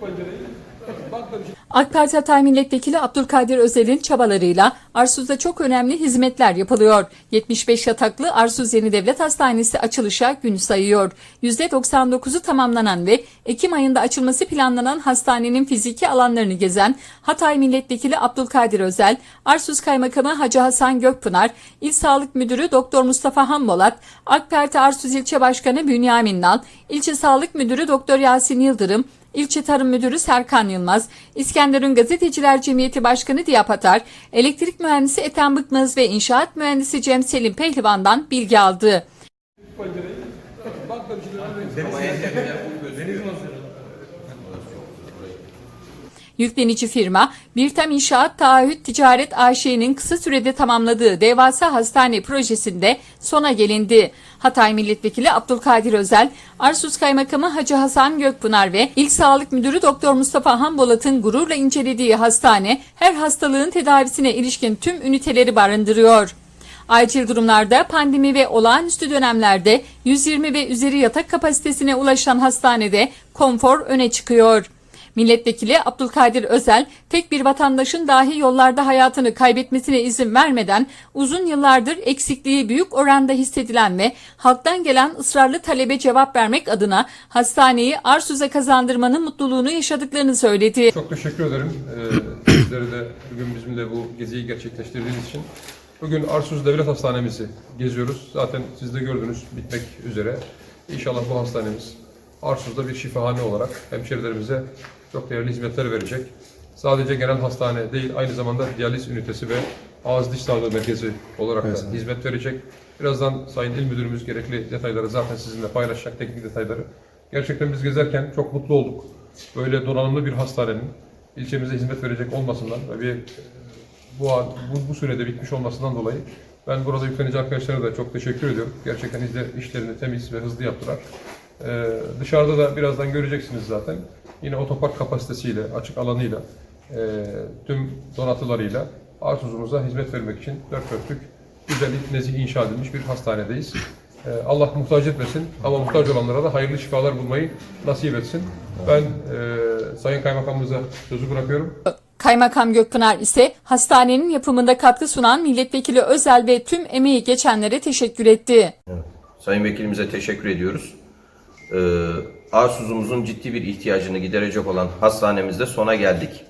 Pencereyi. Bak da bir şey. AK Parti Hatay Milletvekili Abdülkadir Özel'in çabalarıyla Arsuz'da çok önemli hizmetler yapılıyor. 75 yataklı Arsuz Yeni Devlet Hastanesi açılışa gün sayıyor. %99'u tamamlanan ve Ekim ayında açılması planlanan hastanenin fiziki alanlarını gezen Hatay Milletvekili Abdülkadir Özel, Arsuz Kaymakamı Hacı Hasan Gökpınar, İl Sağlık Müdürü Doktor Mustafa Hambolat, AK Parti Arsuz İlçe Başkanı Bünyamin Nal, İlçe Sağlık Müdürü Doktor Yasin Yıldırım, İlçe Tarım Müdürü Serkan Yılmaz, İskenderun Gazeteciler Cemiyeti Başkanı Diyap Atar, elektrik mühendisi Ethem Bıkmaz ve inşaat mühendisi Cem Selim Pehlivan'dan bilgi aldı. Yüklenici firma Birtem İnşaat Taahhüt Ticaret AŞ'nin kısa sürede tamamladığı devasa hastane projesinde sona gelindi. Hatay Milletvekili Abdülkadir Özel, Arsuz Kaymakamı Hacı Hasan Gökpınar ve İl Sağlık Müdürü Doktor Mustafa Hambolat'ın gururla incelediği hastane her hastalığın tedavisine ilişkin tüm üniteleri barındırıyor. Acil durumlarda pandemi ve olağanüstü dönemlerde 120 ve üzeri yatak kapasitesine ulaşan hastanede konfor öne çıkıyor. Milletvekili Abdülkadir Özel, tek bir vatandaşın dahi yollarda hayatını kaybetmesine izin vermeden uzun yıllardır eksikliği büyük oranda hissedilen ve halktan gelen ısrarlı talebe cevap vermek adına hastaneyi Arsuz'a kazandırmanın mutluluğunu yaşadıklarını söyledi. Çok teşekkür ederim. Ee, sizlere de bugün bizimle bu geziyi gerçekleştirdiğiniz için. Bugün Arsuz Devlet Hastanemizi geziyoruz. Zaten siz de gördünüz bitmek üzere. İnşallah bu hastanemiz Arsuz'da bir şifahane olarak hemşerilerimize çok değerli hizmetler verecek. Sadece genel hastane değil, aynı zamanda diyaliz ünitesi ve ağız diş sağlığı merkezi olarak da hizmet verecek. Birazdan Sayın İl Müdürümüz gerekli detayları zaten sizinle paylaşacak, teknik detayları. Gerçekten biz gezerken çok mutlu olduk. Böyle donanımlı bir hastanenin ilçemize hizmet verecek olmasından ve bir bu, bu, bu sürede bitmiş olmasından dolayı ben burada yüklenici arkadaşlara da çok teşekkür ediyorum. Gerçekten izle, işlerini temiz ve hızlı yaptılar. Ee, dışarıda da birazdan göreceksiniz zaten. Yine otopark kapasitesiyle, açık alanıyla, e, tüm donatılarıyla Arsuz'umuza hizmet vermek için dört dörtlük güzel, nezih inşa edilmiş bir hastanedeyiz. Ee, Allah muhtaç etmesin ama muhtaç olanlara da hayırlı şifalar bulmayı nasip etsin. Ben e, Sayın Kaymakamımıza sözü bırakıyorum. Kaymakam Gökpınar ise hastanenin yapımında katkı sunan milletvekili Özel ve tüm emeği geçenlere teşekkür etti. Sayın Vekilimize teşekkür ediyoruz. Ee, Arsuzumuzun ciddi bir ihtiyacını giderecek olan hastanemizde sona geldik.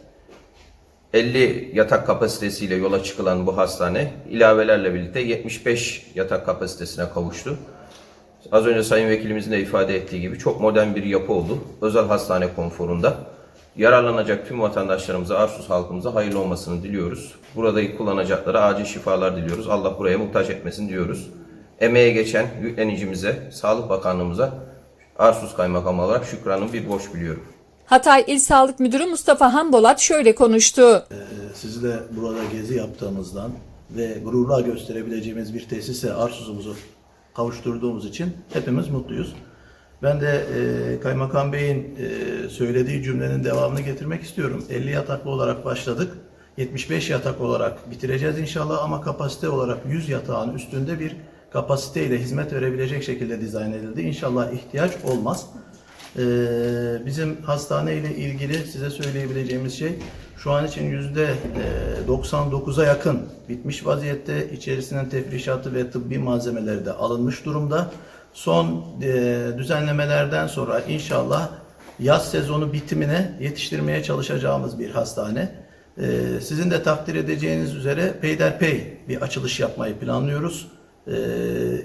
50 yatak kapasitesiyle yola çıkılan bu hastane ilavelerle birlikte 75 yatak kapasitesine kavuştu. Az önce Sayın Vekilimizin de ifade ettiği gibi çok modern bir yapı oldu. Özel hastane konforunda. Yararlanacak tüm vatandaşlarımıza, Arsuz halkımıza hayırlı olmasını diliyoruz. Burada kullanacaklara acil şifalar diliyoruz. Allah buraya muhtaç etmesin diyoruz. Emeğe geçen yüklenicimize, Sağlık Bakanlığımıza Arsuz Kaymakamı olarak şükranımı bir borç biliyorum. Hatay İl Sağlık Müdürü Mustafa Hambolat şöyle konuştu. Sizi de burada gezi yaptığımızdan ve gururla gösterebileceğimiz bir tesise Arsuz'umuzu kavuşturduğumuz için hepimiz mutluyuz. Ben de e, Kaymakam Bey'in e, söylediği cümlenin devamını getirmek istiyorum. 50 yataklı olarak başladık. 75 yatak olarak bitireceğiz inşallah ama kapasite olarak 100 yatağın üstünde bir kapasiteyle hizmet verebilecek şekilde dizayn edildi. İnşallah ihtiyaç olmaz. Ee, bizim hastane ile ilgili size söyleyebileceğimiz şey şu an için yüzde e, 99'a yakın bitmiş vaziyette. İçerisinden tefrişatı ve tıbbi malzemeleri de alınmış durumda. Son e, düzenlemelerden sonra inşallah yaz sezonu bitimine yetiştirmeye çalışacağımız bir hastane. Ee, sizin de takdir edeceğiniz üzere peyderpey bir açılış yapmayı planlıyoruz. Ee,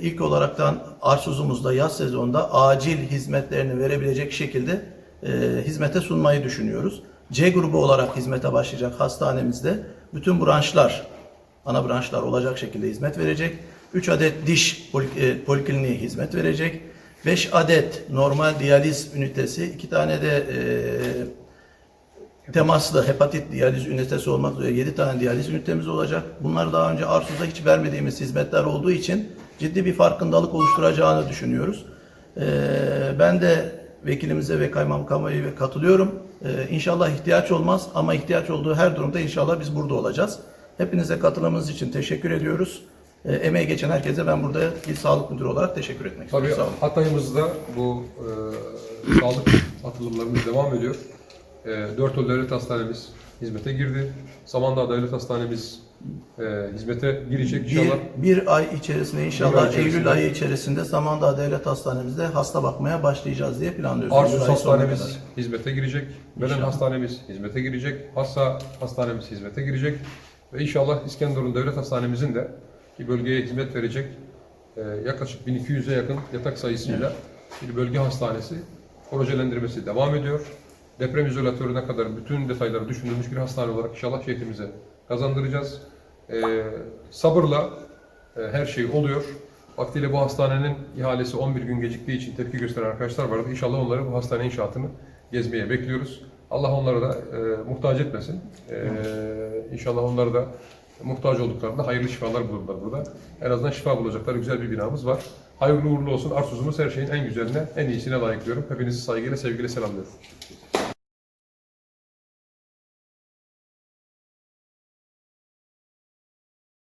ilk olaraktan Arsuz'umuzda yaz sezonunda acil hizmetlerini verebilecek şekilde e, hizmete sunmayı düşünüyoruz. C grubu olarak hizmete başlayacak hastanemizde bütün branşlar, ana branşlar olacak şekilde hizmet verecek. 3 adet diş e, polikliniği hizmet verecek. 5 adet normal diyaliz ünitesi, 2 tane de e, temaslı hepatit diyaliz ünitesi olmak üzere 7 tane diyaliz ünitemiz olacak. Bunlar daha önce Arsuz'da hiç vermediğimiz hizmetler olduğu için ciddi bir farkındalık oluşturacağını düşünüyoruz. Ee, ben de vekilimize ve kaymakamıma katılıyorum. Ee, inşallah ihtiyaç olmaz ama ihtiyaç olduğu her durumda inşallah biz burada olacağız. Hepinize katılımınız için teşekkür ediyoruz. Ee, emeği geçen herkese ben burada İl Sağlık Müdürü olarak teşekkür etmek istiyorum. Tabii. Hatay'ımızda bu e, sağlık atılımlarımız devam ediyor. E, Dörtyol Devlet Hastanemiz hizmete girdi. Samandağ Devlet Hastanemiz e, hizmete girecek Bir, inşallah. bir ay içerisinde Bir inşallah ay içerisinde. Eylül ayı içerisinde Samandağ Devlet Hastanemizde hasta bakmaya başlayacağız diye planlıyoruz. Sonuna Hastanemiz hizmete girecek. İnşallah. Hastanemiz hizmete girecek. Hassa Hastanemiz hizmete girecek. Ve inşallah İskenderun Devlet Hastanemizin de ki bölgeye hizmet verecek e, yaklaşık 1200'e yakın yatak sayısıyla bir bölge hastanesi projelendirmesi devam ediyor. Deprem izolatörüne kadar bütün detayları düşünülmüş bir hastane olarak inşallah şehrimize kazandıracağız. E, sabırla e, her şey oluyor. Vaktiyle bu hastanenin ihalesi 11 gün geciktiği için tepki gösteren arkadaşlar vardı. İnşallah onları bu hastane inşaatını gezmeye bekliyoruz. Allah onları da e, muhtaç etmesin. E, inşallah onları da muhtaç olduklarında hayırlı şifalar bulurlar burada. En azından şifa bulacakları güzel bir binamız var. Hayırlı uğurlu olsun. Arsuzumuz her şeyin en güzeline, en iyisine layık diyorum. Hepinizi saygıyla, sevgiyle selamlıyorum.